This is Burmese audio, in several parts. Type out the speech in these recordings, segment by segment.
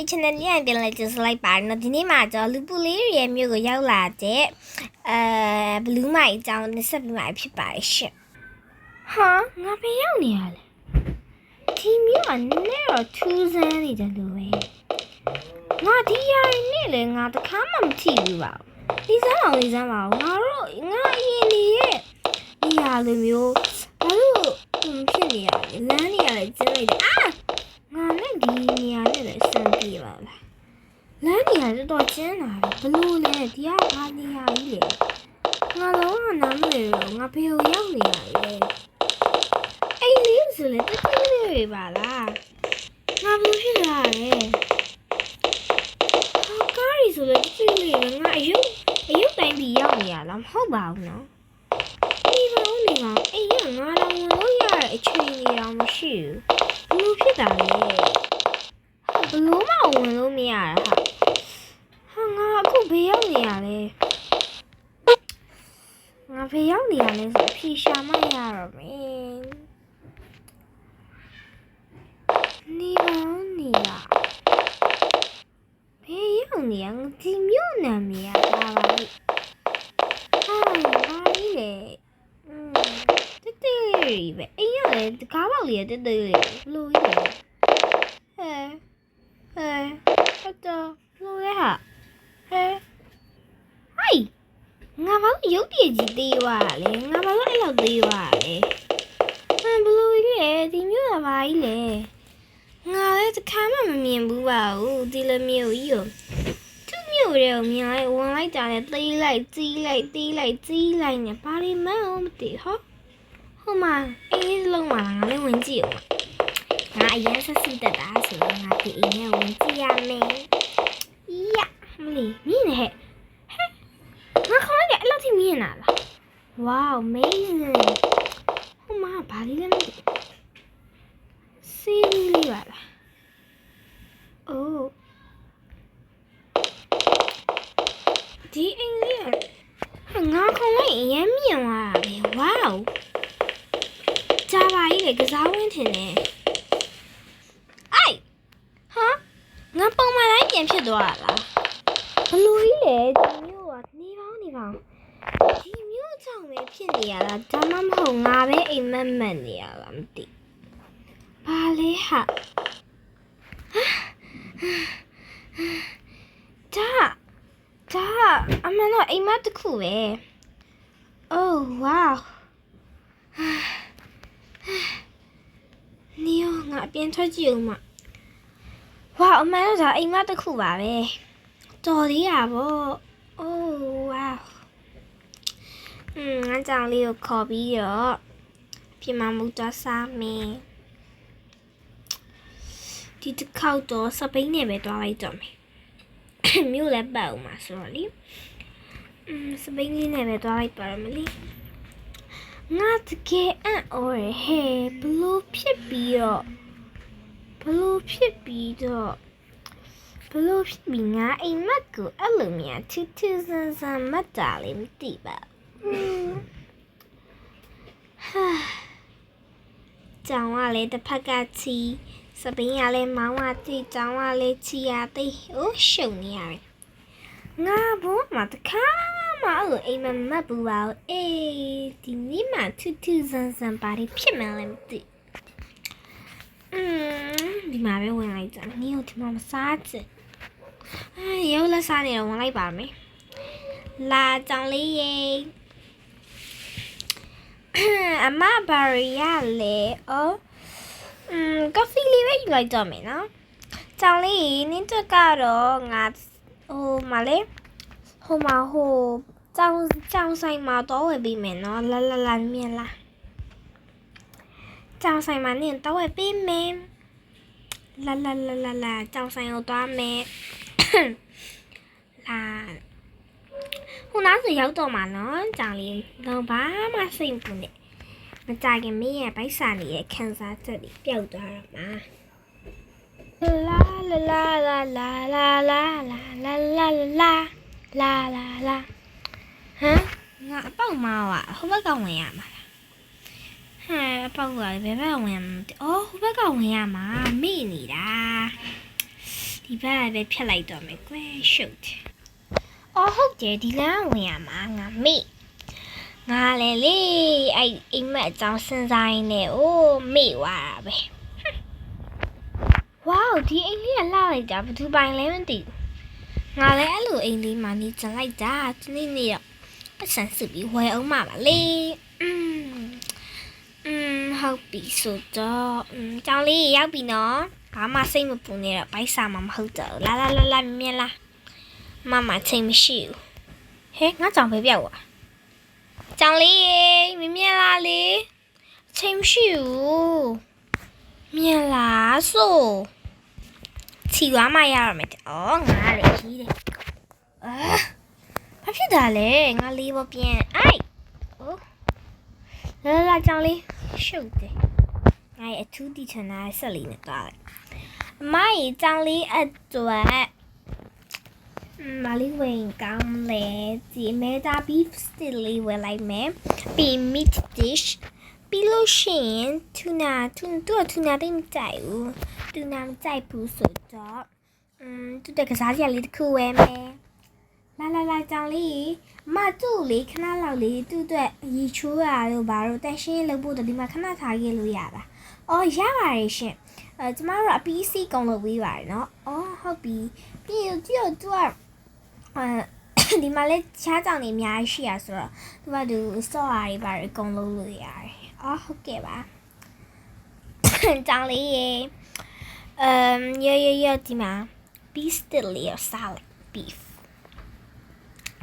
ဒီ channel လေးပြန်လဲကြည့်လိုက်ပါနော်ဒီနေ့မှာကျွန်တော်လူပူလေးရဲ့မြို့ကိုရောက်လာတဲ့အဲဘလူးမိုင်အကြောင်းနဲ့ဆက်ပြီးမှဖြစ်ပါတယ်ရှင့်ဟာငါဘယ်ရောက်နေရလဲဒီမြို့ကနည်းနည်းတော့ထူးဆန်းနေတယ်လို့ပဲငါဒီရရင်နဲ့လေငါတခါမှမထိဘူးပါဒီစမ်းအောင်ဒီစမ်းပါငါတို့ငါအရင်နေရဲ့ဒီရလိုမျိုးဘာလို့ဖြစ်နေရလဲလမ်းနေရလဲကျင်းလိုက်တယ်အာငါနဲ့ဒီနေရာနဲ့လည်းစမ်းပြေပါလားလမ်းနေရာ တော်တော်ကျင်းလာပြီဘလို့လဲဒီကဘာနေရာကြီးလဲငါလုံးဝနားမလဲတော့ငါဖေကိုရောက်နေရလေအဲ့လေးဆိုလေတက်တက်လေးတွေပါလားငါဘလို့ဖြစ်လာလဲဟာကားရီဆိုလေတက်တက်လေးတွေငါအယုတ်အယုတ်တိုင်းပြီးရောက်နေရလားမဟုတ်ပါဘူးနော်ဒီမောင်နေမောင်အဲ့ရငါတော့ဝင်လို့ရတဲ့အချိန်ကြီးတော့မရှိဘူးဘလို့ဖြစ်တာလဲဘလို့မဝင်လို့မရတာဟာဟာ ငါအခုဘေးရောက်နေရလဲငါဘေးရောက်နေရလဲဆိုအဖြေရှာမရတော့မင်းနေပါနေရဘေးရောက်နေရငါဒီမြို့နာမည်ရပါပါလိဟာဘာကြီးလဲอืมတက်တက်လေးပဲအိမ်ရလဲတကားပေါက်လေးရတက်တက်လေးဘလို့ကြီးလဲဟဲဟဲဟုတ်တော့လို့ရဟာဟဲဟိုင်ငါဘာလို့ ရုပ်တည်ကြီးသေးသွားတာလဲငါဘာလို့အဲ့လောက်သေးသွားတာလဲဟမ်ဘလို့ကြီးလဲဒီမျိုးကဘာကြီးလဲငါလည်းတစ်ခါမှမမြင်ဘူးပါဘူးဒီလိုမျိုးကြီးကိုသူ့မျိုးတွေကိုမြင်လိုက်ဝင်လိုက်ကြတယ်သေးလိုက်ကြီးလိုက်သေးလိုက်ကြီးလိုက်နေဘာလို့မှမသိဟောဟိုမှာအေးလုံးမှာငါလည်းဝင်ကြည့်အောင်ငါအရင်ဆက်စီတက်တာဆိုတော့ငါဒီအိမ်နဲ့ဝင်ကြည့်ရမယ်။ယာမလီမြင်နေဟဲ့။ဟဲ့ငါခေါင်းကအဲ့လောက်ထိမြ င်လာလား။ Wow amazing ။ဟိုမှာဘာလေးလဲမသိဘူး။စီးလေးပါလား။ Oh ဒီအိမ်လေးကဟာငါခေါင်းလိုက်အရင်မြင်လာတာပဲ Wow ကြာပါကြီးလေကစားဝင်းထင်တယ်အိုက်ဟာငါပုံမှန်တိုင်းပြန်ဖြစ်သွားတာလားဘလို့ကြီးလဲဒီမျိုးကနေပေါင်းနေပေါင်းဒီမျိုးကြောင့်ပဲ ဖြစ်နေရတာဒါမှမဟုတ်ငါပဲအိမ်မက်မက်နေရလားမသိဘာလဲဟာဒါဒါအမှန်တော့အိမ်မက်တစ်ခုပဲ Oh wow နေရောငါအပြင်ထွက်ကြည့်ဦးမဝါအမှန်တော့ဒါအိမ်မတစ်ခုပါပဲတော်သေးတာဗော Oh wow อืมငါကြောင်လေးကိုခေါ်ပြီးတော့ပြင်မမှုသွားစားမယ်ဒီတစ်ခေါက်တော့စပိန်နဲ့ပဲသွားလိုက်တော့မယ်မြို့လည်းပတ်အောင်မှာဆိုတော့လေอืมစပိန်လေးနဲ့ပဲသွားလိုက်ပါတော့မလေးငါတကယ်အံ့ဩရဟဲ့ဘလို့ဖြစ်ပြီးတော့ဘလို့ဖြစ်ပြီးတော့ဘလို့ဖြစ်ပြီးငါအိမ်မက်ကိုအဲ့လိုများထူးထူးဆန်းဆန်းမတ်တာလေးမသိပါဘူးဟာ ကြောင်ကလည်းတစ်ဖက်ကချီစပင်းကလည်းမောင်းဝတိကြောင်ကလည်းချီရသိအိုးရှုံနေရတယ်ငါဘောမှာတခါမအဲ့လိုအိမ်မက်မက်ဘူးပါဘူးအေးဒီနေ့မှထူးထူးဆန်းဆန်းပါလေးဖြစ်မှန်းလည်းမသိอืมဒီမှာပဲဝင်လိုက်ကြနင်းတို့ဒီမှာမစားချင်အဲရုပ်လက်စားနေတော့ဝင်လိုက်ပါမယ်လာကြောင်လေးရေ အမဘာရီရလေအော်อืมကော်ဖီလေးပဲယူလိုက်တော့မယ်နော်ကြောင်လေးနင်းတက်ကတော့ငါဟိုမလေးဟိုမှာဟိုကြောင်ကြောင်ဆိုင်မှာတော့ဝယ်ပေးမယ်နော်လာလာလာမြင်လားကြောင်ဆိုင်မှာနင်းတော့ဝယ်ပေးမယ်လာလာလာလာလာကြောင်ဆိုင်ကိုသွားမယ်လာ ဟိုနားဆိုရောက်တော့မှာနော်ကြောင်လေးတော့ဘာမှစိတ်မပူနဲ့မကြခင်မင်းရဲ့ဗိုက်စာနေရဲ့ခန်းစားချက်တွေပျောက်သွားတော့မှာလာလာလာလာလာလာလာလာလာလာလာလာလာလာဟမ်ငါအပေါက်မားว่ะဟိုဘက်ကဝင်ရမှာလားဟမ်အပေါက်ကလည်းဘယ်ဘက်ကဝင်ရမှာမသိအော်ဟိုဘက်ကဝင်ရမှာမေ့နေတာဒီဒီဘက်ကပဲဖြတ်လိုက်တော့မယ်ကွယ်ရှုပ်တယ် အော်ဟုတ်တယ်ဒီလမ်းဝင်ရမှာငါမေ့ငါလည်းလေအဲ့အိမ်မက်အကြောင်းစဉ်းစားရင်းနဲ့အိုးမေ့သွားတာပဲဝေါဒီအိမ်လေးကလှလိုက်တာဘယ်သူပိုင်လဲမသိဘူးငါလည်းအဲ့လိုအိမ်လေးမှာနေကြလိုက်တာဒီနေ့နေ့တော့ပတ်စံစုပြီးဝယ်အောင်မှာပါလေอืมอืมဟုတ်ပြီဆိုတော့อืมကြောင်လေးရောက်ပြီနော်ဘာမှစိတ်မပူနဲ့တော့ဘိုက်စာမှမဟုတ်တော့ဘူးလာလာလာလာမြင်လား မမချိန်မရှိဘူးဟဲငါကြောင်ပဲပြောက်သွားကြောင်လေးရေမမြင်လားလေချိန်မရှိဘူးမြင်လားဆိုချီသွားမှရရမယ်အော်ငါလေကြီးတယ်အာဘာဖြစ်တာလဲငါလေးပေါ်ပြန်အိုက်ဟိုလာလာကြောင်လေးရှုပ်တယ်ငါရဲ့အထူးတီချန်နာဆက်လေးနဲ့ကားလိုက်အမကြီးကြောင်လေးအတွက် မလေးဝင်ကောင်းလေဒီမေတာ beef still လေးဝယ်လိုက်မယ်ပြီး meat dish ပြီးလို့ရှိရင် tuna tuna သူက tuna တိတ်မကြိုက်ဘူး tuna မကြိုက်ဘူးဆိုတော့อืมသူတက်ကစားစရာလေးတစ်ခုဝယ်မယ်လာလာလာကြောင်လေးအမသူ့ကိုလေးခဏလောက်လေးသူ့အတွက်ရီချိုးရတော့ဘာလို့တန်ရှင်းလုပ်ဖို့တဒီမှာခဏထားခဲ့လို့ရတာ။အော်ရပါတယ်ရှင်။အဲကျမတို့အပီးစီကုံလုပ်ပေးပါတယ်နော်။အော်ဟုတ်ပြီ။ပြီးတော့သူ့သူကအဲ ဒီမှာလဲချားကြောင်နေအများကြီးရှိရဆိုတော့သူကသူစော့အားတွေပါအကုန်လုံးလို့ရတယ်။အော်ဟုတ်ကဲ့ပါ။ကြောင်လေးရေအမ်ရရရဒီမှာ beef still လေးရစားလိုက် beef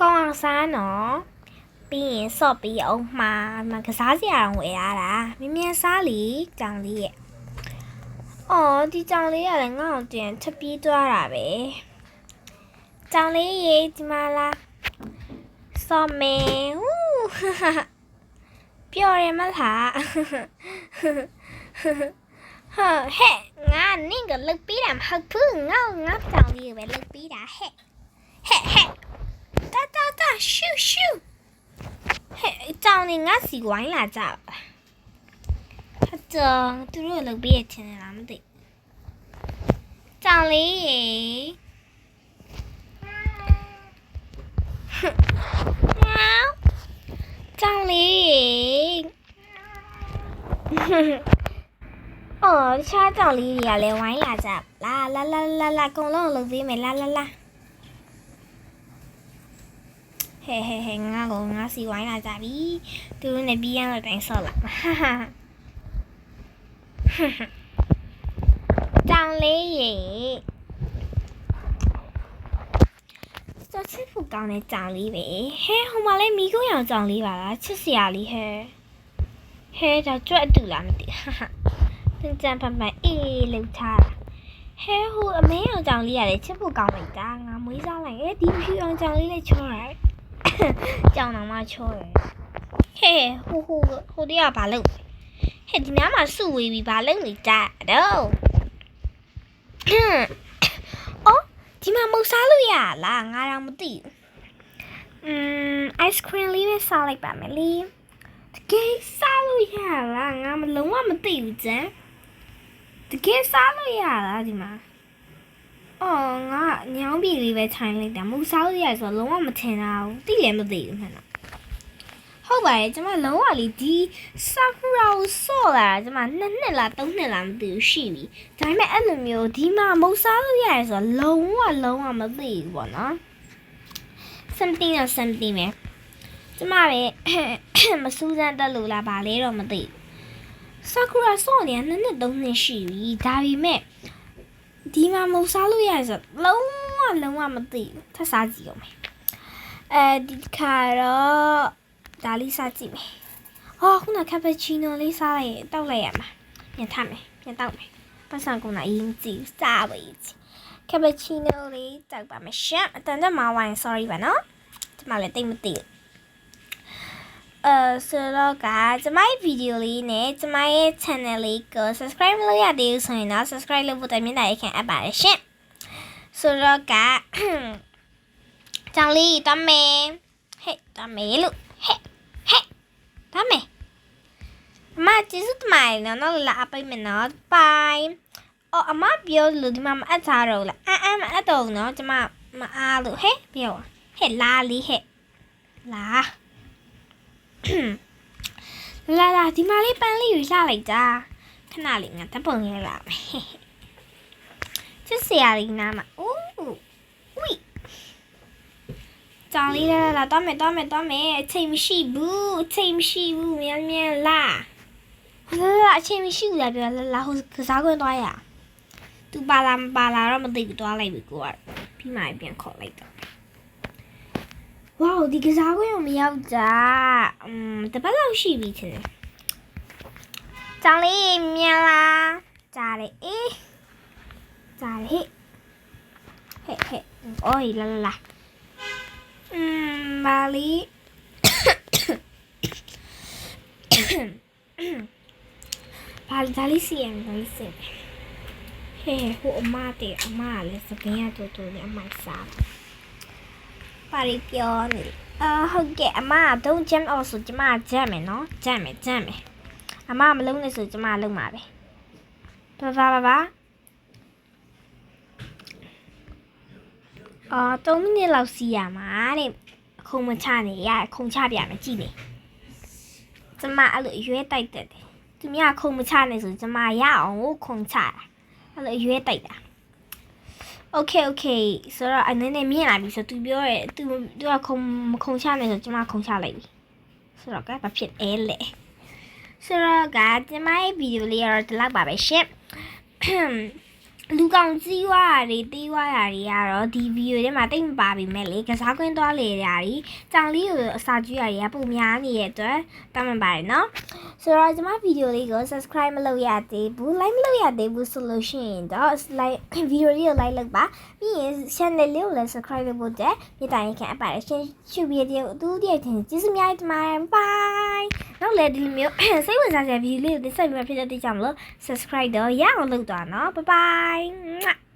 ကောင်းအောင်စားနော်ပြီးရင်ဆော့ပြီးအောင်မှာမကစားစရာတော့ဝယ်ရတာမြင်မြန်စားလီကြောင်လေးရဲ့အော်ဒီကြောင်လေးကလည်းငါ့အောင်တင်ချက်ပြေးသွားတာပဲ ကြောင်လေးရေဒီမှာလာစော်မေဟူးပျော်ရမလားဟဟဲ့ငါနင့်ကလုတ်ပြီးတာမဟုတ်ဘူးငါငါကြောင်လေးကိုပဲလုတ်ပြီးတာဟဲ့ဟဲ့ဟဲ့တာတာတာရှူရှူဟဲ့ကြောင်လေးငါစီဝိုင်းလာကြပါဟာကြောင်သူတို့လုတ်ပြီးရချင်တယ်လားမသိကြောင်လေးရေ จังเลยအော်တခြားကြောင်လေးတွေကလည်းဝိုင်းလာကြလာလာလာလာလာအကုန်လုံးလှုပ်သေးမယ်လာလာလာဟဲဟဲဟဲငါကငါစီဝိုင်းလာကြပြီသူနဲ့ပြီးရတော့တိုင်းဆော့လာဟာဟာကြောင်လေးရေ စောချစ်ဖို့ကောင်းတဲ့ကြောင်လေးပဲဟဲဟိုမှာလည်းမိခိုးရောင်ကြောင်လေးပါလားချစ်စရာလေးဟဲဟဲဒါကြွက်အတူလားမသိဟာဟာတင်ကြံဖန်ဖန်အေးလှုပ်ထားဟဲဟိုအမဲရောင်ကြောင်လေးရတယ်ချစ်ဖို့ကောင်းလိုက်တာငါမွေးစားလိုက်ရဲ့ဒီဖြူရောင်ကြောင်လေးလည်းချောရတယ်ကြောင်တော်မှချောတယ်ဟဲ့ဟိုဟိုဟိုတည်းကဘာလုပ်ဟဲ့ဒီများမှာစုဝေးပြီးဘာလုပ်နေကြတော့အော် ဒီမှာမုတ်စားလို့ရလားငါတော့မသိဘူးอืม ice cream လေးပဲစားလိုက်ပါမယ်လေတကယ်စားလို့ရလားငါမလုံးဝမသိဘူးကျန်တကယ်စားလို့ရလားဒီမှာအော်ငါညောင်းပြီလေးပဲခြိုင်းလိုက်တာမူစားလို့ရဆိုတော့လုံးဝမထင်တာဘူးတိလည်းမသိဘူးမှန်တော့ ဟုတ်ပါရဲ့ကျမလုံးဝလေးဒီဆာကူရာကိုစော့လာတာကျမနှစ်နှစ်လားသုံးနှစ်လားမသိဘူးရှိပြီဒါပေမဲ့အဲ့လိုမျိုးဒီမှာမုတ်စားလို့ရတယ်ဆိုတော့လုံးဝလုံးဝမသိဘူးပေါ့နော် something တော့ something ပဲကျမပဲမစူးစမ်းတက်လို့လားဗာလဲတော့မသိဆာကူရာစော့နေတာနှစ်နှစ်သုံးနှစ်ရှိပြီဒါပေမဲ့ဒီမှာမုံစားလို့ရဆိုလုံးဝလုံးဝမသိဘူးထပ်စားကြည့်အောင်မယ်အဲဒီခါတော့ ဒါလေးစားကြည့်မယ်ဟောခုနကပချီနိုလေးစားလိုက်တောက်လိုက်ရမှာပြန်ထမယ်ပြန်တောက်မယ်ပတ်စံကုန်တာအရင်ကြည့်စားပါကြီးကပချီနိုလေးတောက်ပါမယ်ရှင့်အတန်တက်မှာဝိုင်း sorry ပါနော်ဒီမှာလည်းတိတ်မသိဘူးအဲဆိုတော့ကကျမရဲ့ဗီဒီယိုလေးနဲ့ကျမရဲ့ channel လေးကို subscribe မလုပ်ရသေးဘူးဆိုရင်တော့ subscribe လုပ်ဖို့တမင်တိုင်းခံအပ်ပါတယ်ရှင်ဆိုတော့ကကြောင်လေးတမဲဟဲ့တမဲလို့ဟဲ့ဟဲ့ တမဲအမကျေးဇူးတင်ပါတယ်နော်နောက်လာအပိတ်မယ်နော် bye အော်အမပြောလို့ဒီမှာမအပ်သားတော့ဘူးလားအမ်အမ်မအပ်တော့ဘူးနော်ကျမမအားလို့ဟဲ့ပြောဟဲ့လာလေးဟဲ့လာလာလာဒီမှာလေးပန်းလေးယူလှလိုက်တာခဏလေးငါတပ်ပုံရလာမယ်ချစ်စရာလေးနားမှာအိုးဝိ ကြောင်လေးလာလာတော့မယ်တော့မယ်တော့မယ်အချိန်မရှိဘူးအချိန်မရှိဘူးမြန်မြန်လာလာလာအချိန်မရှိဘူးလားပြောလာလာဟိုကစားခွင့်သွားရသူပါလာမပါလာတော့မသိဘူးသွားလိုက်ပြီကိုကပြီးမှပြန်ခေါ်လိုက်တော့ဝေါဒီကစားကွင်းကိုမရောက်တာอืมတပတ်လောက်ရှိပြီချင်တယ်။ကြောင်လေးမြန်လားကြားတယ်အေးကြားတယ်ဟဲ့ဟဲ့အိုးလာလာလာ อืมမာလီဘာဒါလေးစီရင်ဒါလေးစီဟဲ့ဟိုအမတဲ့အမကလည်းစပင်းရတူတူနဲ့အမိုက်စားပါရီပြောနေတယ်အာဟုတ်ကဲ့အမကဒုံဂျမ်အော်ဆိုကျမဂျမ်မယ်နော်ဂျမ်မယ်ဂျမ်မယ်အမမလုံးနဲ့ဆိုကျမလုံးမှာပဲဘာဘာဘာ အာ3မိနစ်လောက်စီးရမှာတဲ့အခုမချနေရခုံချပြမယ်ကြည့်နေကျမအဲ့လိုအရွဲတိုက်တက်တယ်သူများခုံမချနေဆိုကျမရအောင်ကိုခုံချတာအဲ့လိုအရွဲတိုက်တာ Okay okay ဆိုတော့အနေနဲ့မြင်လာပြီဆိုသူပြောရဲသူသူကခုံမခုံချမယ်ဆိုကျွန်မခုံချလိုက်ပြီဆိုတော့ကဘာဖြစ်အဲလဲဆိုတော့ကကျွန်မရဲ့ဗီဒီယိုလေးကတော့ဒီလောက်ပါပဲရှင် လူကောင်ကြီးွားတွေတီးွားရာတွေကတော့ဒီဗီဒီယိုထဲမှာတိတ်မပါပြီမဲ့လေကစားကွင်းသွားလေရာတွေကြောင်လေးကိုအစာကျွေးရာတွေကပုံများနေတဲ့အတွက်တောင်းပန်ပါတယ်နော်ဆိုတော့ကျွန်မဗီဒီယိုလေးကို subscribe မလုပ်ရသေးဘူး like မလုပ်ရသေးဘူးဆိုလို့ရှိရင်တော့ like ဗီဒီယိုလေးကို like လုပ်ပါပြီးရင် channel လေးကိုလည်း subscribe လုပ်ဖို့တဲ့မြေတိုင်ခံအပ်ပါတယ်ရှင်ရှုပ်ပြီးတဲ့သူတည်းတင်ကျေးဇူးများတင်ပါတယ် bye နောက်လည်းဒီလိုမျိုးစိတ်ဝင်စားစရာဗီဒီယိုလေးကိုတင်ဆက်ပြီးမှဖြစ်တဲ့အတွက်ကြောင့်မလို့ subscribe တော့ရအောင်လုပ်သွားနော် bye bye